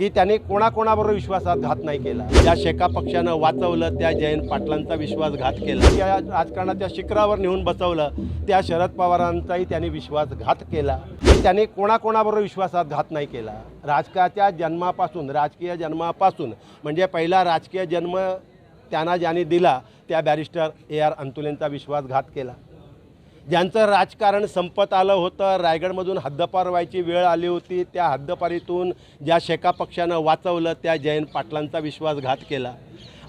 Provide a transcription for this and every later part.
की त्यांनी कोणाकोणाबरोबर विश्वासघात नाही केला. ज्या शेका पक्षानं वाचवलं त्या जयंत पाटलांचा विश्वासघात केला. त्या राजकारणाच्या शिखरावर नेऊन बसवलं त्या शरद पवारांचाही त्यांनी विश्वासघात केला. त्याने कोणाकोणाबरोबर विश्वासघात नाही केला. राजकाच्या जन्मापासून राजकीय जन्मापासून म्हणजे पहिला राजकीय जन्म त्यांना ज्याने दिला त्या बॅरिस्टर ए आर अंतुलेंचा विश्वासघात केला. ज्यांचं राजकारण संपत आलं होतं रायगडमधून हद्दपार व्हायची वेळ आली होती त्या हद्दपारीतून ज्या शेका पक्षानं वाचवलं त्या जयंत पाटलांचा विश्वासघात केला.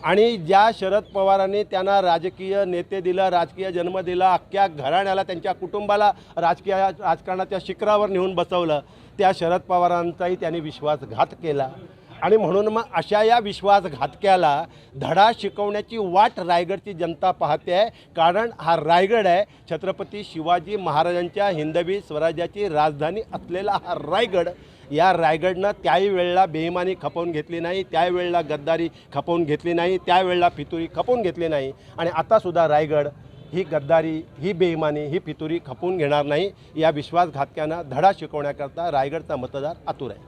आणि ज्या शरद पवारांनी त्यांना राजकीय नेते दिलं राजकीय जन्म दिला अख्ख्या घराण्याला त्यांच्या कुटुंबाला राजकीय राजकारणाच्या शिखरावर नेऊन बसवलं त्या शरद पवारांचाही त्यांनी विश्वासघात केला. आणि म्हणून मग अशा या विश्वासघातक्याला धडा शिकवण्याची वाट रायगडची जनता पाहते आहे. कारण हा रायगड आहे. छत्रपती शिवाजी महाराजांच्या हिंदवी स्वराज्याची राजधानी असलेला हा रायगड या रायगडनं त्याही वेळेला बेईमानी खपवून घेतली नाही त्यावेळेला गद्दारी खपवून घेतली नाही त्यावेळेला फितुरी खपवून घेतली नाही. आणि आतासुद्धा रायगड ही गद्दारी ही बेईमानी ही फितुरी खपवून घेणार नाही. या विश्वासघातक्यांना धडा शिकवण्याकरता रायगडचा मतदार आतुर आहे.